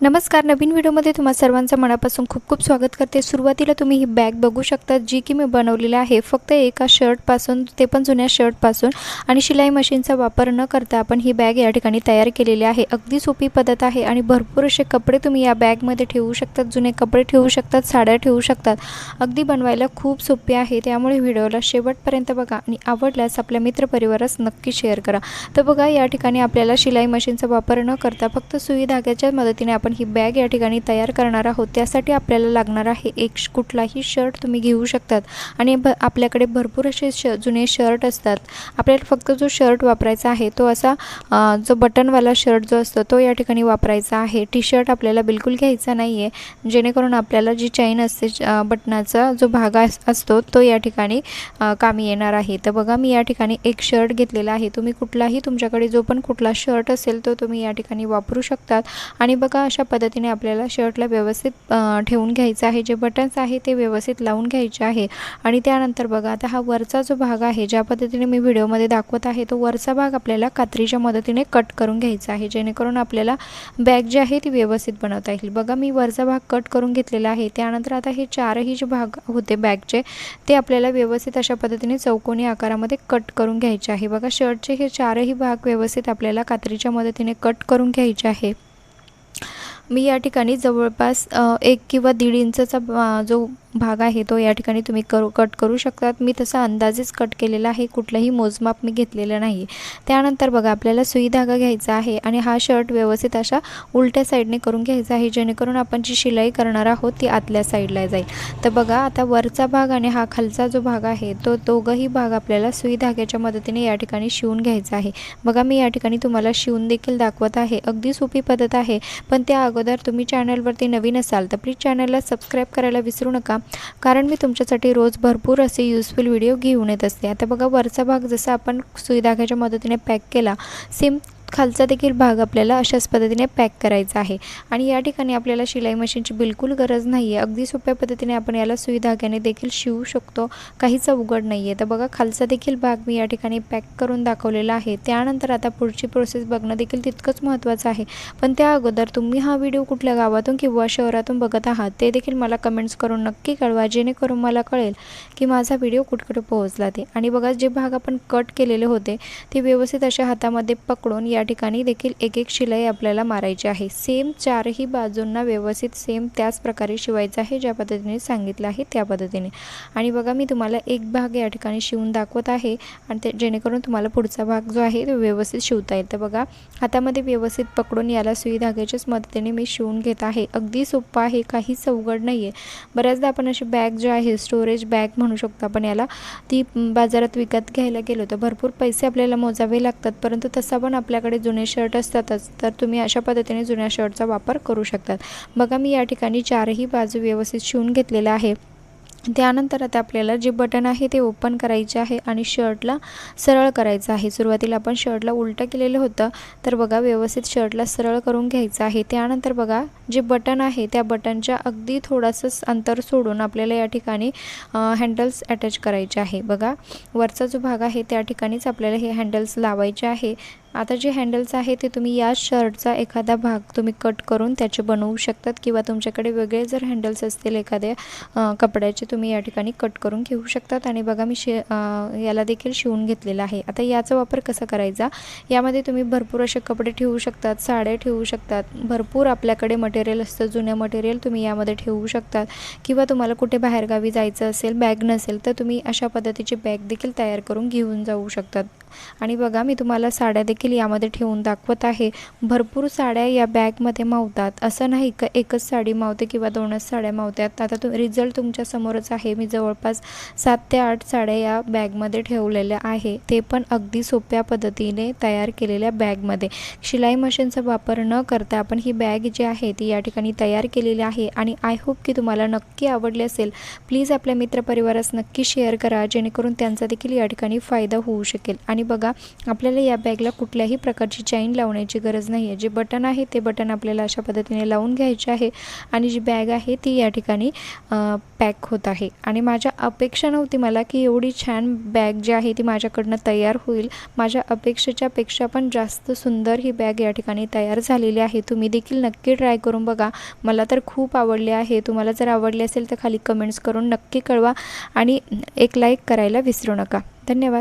नमस्कार नवीन व्हिडिओमध्ये तुम्हा सर्वांचं मनापासून खूप खूप स्वागत करते. सुरुवातीला तुम्ही ही बॅग बघू शकता जी की मी बनवलेली आहे. फक्त एका शर्टपासून ते पण जुन्या शर्टपासून आणि शिलाई मशीनचा वापर न करता आपण ही बॅग या ठिकाणी तयार केलेली आहे. अगदी सोपी पद्धत आहे आणि भरपूर असे कपडे तुम्ही या बॅगमध्ये ठेवू शकतात जुने कपडे ठेवू शकतात साड्या ठेवू शकतात. अगदी बनवायला खूप सोपे आहे. त्यामुळे व्हिडिओला शेवटपर्यंत बघा आणि आवडल्यास आपल्या मित्रपरिवारास नक्की शेअर करा. तर बघा या ठिकाणी आपल्याला शिलाई मशीनचा वापर न करता फक्त सुई धाग्याच्या मदतीने आपण आपण ही बॅग या ठिकाणी तयार करणार आहोत. त्यासाठी आपल्याला लागणार आहे एक श- कुठलाही शर्ट तुम्ही घेऊ शकतात. आणि भ आपल्याकडे भरपूर असे श जुने शर्ट असतात. आपल्याला फक्त जो शर्ट वापरायचा आहे तो असा जो बटनवाला शर्ट जो असतो तो या ठिकाणी वापरायचा आहे. टी शर्ट आपल्याला बिलकुल घ्यायचा नाही आहे जेणेकरून आपल्याला जी चैन असते बटनाचा जो भाग अस- असतो तो या ठिकाणी कामी येणार आहे. तर बघा मी या ठिकाणी एक शर्ट घेतलेला आहे. तुम्ही कुठलाही तुमच्याकडे जो पण कुठला शर्ट असेल तो तुम्ही या ठिकाणी वापरू शकतात. आणि बघा अशा अशा पद्धतीने आपल्याला शर्टला व्यवस्थित ठेवून घ्यायचं आहे. जे बटन्स आहे ते व्यवस्थित लावून घ्यायचे आहे. आणि त्यानंतर बघा आता हा वरचा जो भाग आहे ज्या पद्धतीने मी व्हिडिओमध्ये दाखवत आहे तो वरचा भाग आपल्याला कात्रीच्या मदतीने कट करून घ्यायचा आहे. जेणेकरून आपल्याला बॅग जी आहे ती व्यवस्थित बनवता येईल. बघा मी वरचा भाग कट करून घेतलेला आहे. त्यानंतर आता हे चारही जे भाग होते बॅगचे ते आपल्याला व्यवस्थित अशा पद्धतीने चौकोनी आकारामध्ये कट करून घ्यायचे आहे. बघा शर्टचे हे चारही भाग व्यवस्थित आपल्याला कात्रीच्या मदतीने कट करून घ्यायचे आहे. मी या ठिकाणी जवळपास एक किंवा दीड इंचचा जो भाग आहे तो या ठिकाणी तुम्ही करू कट करू शकतात. मी तसा अंदाजेच कट केलेला आहे. कुठलंही मोजमाप मी घेतलेलं नाही त्यानंतर बघा आपल्याला सुई धागा घ्यायचा आहे आणि हा शर्ट व्यवस्थित अशा उलट्या साईडने करून घ्यायचा आहे. जेणेकरून आपण जी शिलाई करणार आहोत ती आतल्या साईडला जाईल. तर बघा आता वरचा भाग आणि हा खालचा जो भाग आहे तो दोघंही भाग आपल्याला सुई धाग्याच्या मदतीने या ठिकाणी शिवून घ्यायचा आहे. बघा मी या ठिकाणी तुम्हाला शिवून देखील दाखवत आहे. अगदी सोपी पद्धत आहे. पण त्या अगोदर तुम्ही चॅनलवरती नवीन असाल तर प्लीज चॅनलला सबस्क्राईब करायला विसरू नका. कारण मी तुमच्यासाठी रोज भरपूर असे युजफुल व्हिडिओ घेऊन येत असते. आता बघा वरचा भाग जसा आपण सुई धाग्याच्या मदतीने पॅक केला सेम खालचा देखील भाग आपल्याला अशाच पद्धतीने पॅक करायचा आहे. आणि या ठिकाणी आपल्याला शिलाई मशीनची बिलकुल गरज नाही आहे अगदी सोप्या पद्धतीने आपण याला सुई धाग्याने देखील शिवू शकतो. काहीच अवघड नाही आहे तर बघा खालचा देखील भाग मी या ठिकाणी पॅक करून दाखवलेला आहे. त्यानंतर आता पुढची प्रोसेस बघणं देखील तितकंच महत्त्वाचं आहे. पण त्या अगोदर तुम्ही हा व्हिडिओ कुठल्या गावातून किंवा शहरातून बघत आहात ते देखील मला कमेंट्स करून नक्की कळवा. जेणेकरून मला कळेल की माझा व्हिडिओ कुठकडे पोहोचला ते. आणि बघा जे भाग आपण कट केलेले होते ते व्यवस्थित अशा हातामध्ये पकडून या या ठिकाणी देखील एक एक शिलाई आपल्याला मारायची आहे. सेम चारही बाजूंना व्यवस्थित सेम त्याच प्रकारे शिवायचं आहे ज्या पद्धतीने सांगितलं आहे त्या पद्धतीने. आणि बघा मी तुम्हाला एक भाग या ठिकाणी शिवून दाखवत आहे आणि ते जेणेकरून तुम्हाला पुढचा भाग जो आहे तो व्यवस्थित शिवता येईल. तर बघा हातामध्ये व्यवस्थित पकडून याला सुई धाग्याच्याच मदतीने मी शिवून घेत आहे. अगदी सोपं आहे काहीच अवघड नाही आहे बऱ्याचदा आपण अशी बॅग जो आहे स्टोरेज बॅग म्हणू शकतो आपण याला ती बाजारात विकत घ्यायला गेलो तर भरपूर पैसे आपल्याला मोजावे लागतात. परंतु तसा पण आपल्याकडे जुने शर्ट असतातच तर तुम्ही अशा पद्धतीने जुन्या शर्टचा वापर करू शकतात. बघा मी या ठिकाणी चारही बाजू व्यवस्थित शिवून घेतलेलं आहे. त्यानंतर आता आपल्याला जे बटन आहे ते ओपन करायचे आहे आणि शर्टला सरळ करायचं आहे. सुरुवातीला आपण शर्टला उलटं केलेलं होतं तर बघा व्यवस्थित शर्टला सरळ करून घ्यायचं आहे. त्यानंतर बघा जे बटन आहे त्या बटनच्या अगदी थोडंसं अंतर सोडून आपल्याला या ठिकाणी हँडल्स अटॅच करायचे आहे. बघा वरचा जो भाग आहे त्या ठिकाणीच आपल्याला हे हँडल्स लावायचे आहे. आता जे हँडल्स आहे ते तुम्ही या शर्टचा एखादा भाग तुम्ही कट करून त्याचे बनवू शकतात किंवा तुमच्याकडे वेगळे जर हँडल्स असतील एखाद्या कपड्याचे तुम्ही या ठिकाणी कट करून घेऊ शकतात. आणि बघा मी शे याला देखील शिवून घेतलेला आहे. आता याचा वापर कसा करायचा? यामध्ये तुम्ही भरपूर असे कपडे ठेवू शकतात साड्या ठेवू शकतात. भरपूर आपल्याकडे मटेरियल असतं जुन्या मटेरियल तुम्ही यामध्ये ठेवू शकतात. किंवा तुम्हाला कुठे बाहेरगावी जायचं असेल बॅग नसेल तर तुम्ही अशा पद्धतीची बॅग देखील तयार करून घेऊन जाऊ शकतात. आणि बघा मी तुम्हाला साड्या देखील यामध्ये ठेवून दाखवत आहे. भरपूर साड्या या बॅगमध्ये मावतात. असं नाही का एकच साडी मावते किंवा दोनच साड्या मावतात? आता तुम रिझल्ट तुमच्यासमोरच आहे. मी जवळपास सात ते आठ साड्या या बॅगमध्ये ठेवलेल्या आहे. ते पण अगदी सोप्या पद्धतीने तयार केलेल्या बॅगमध्ये. शिलाई मशीनचा वापर न करता आपण ही बॅग जी आहे ती या ठिकाणी तयार केलेली आहे. आणि आय होप की तुम्हाला नक्की आवडली असेल. प्लीज आपल्या मित्रपरिवारास नक्की शेअर करा जेणेकरून त्यांचा देखील या ठिकाणी फायदा होऊ शकेल. आणि आणि बघा आपल्याला या बॅगला कुठल्याही प्रकारची चैन लावण्याची गरज नाही आहे जे बटन आहे ते बटन आपल्याला अशा पद्धतीने लावून घ्यायचे आहे आणि जी बॅग आहे ती या ठिकाणी पॅक होत आहे. आणि माझ्या अपेक्षा नव्हती मला की एवढी छान बॅग जी आहे ती माझ्याकडनं तयार होईल. माझ्या अपेक्षेच्या पेक्षा पण जास्त सुंदर ही बॅग या ठिकाणी तयार झालेली आहे. तुम्ही देखील नक्की ट्राय करून बघा. मला तर खूप आवडले आहे. तुम्हाला जर आवडले असेल तर खाली कमेंट्स करून नक्की कळवा आणि एक लाईक करायला विसरू नका. धन्यवाद.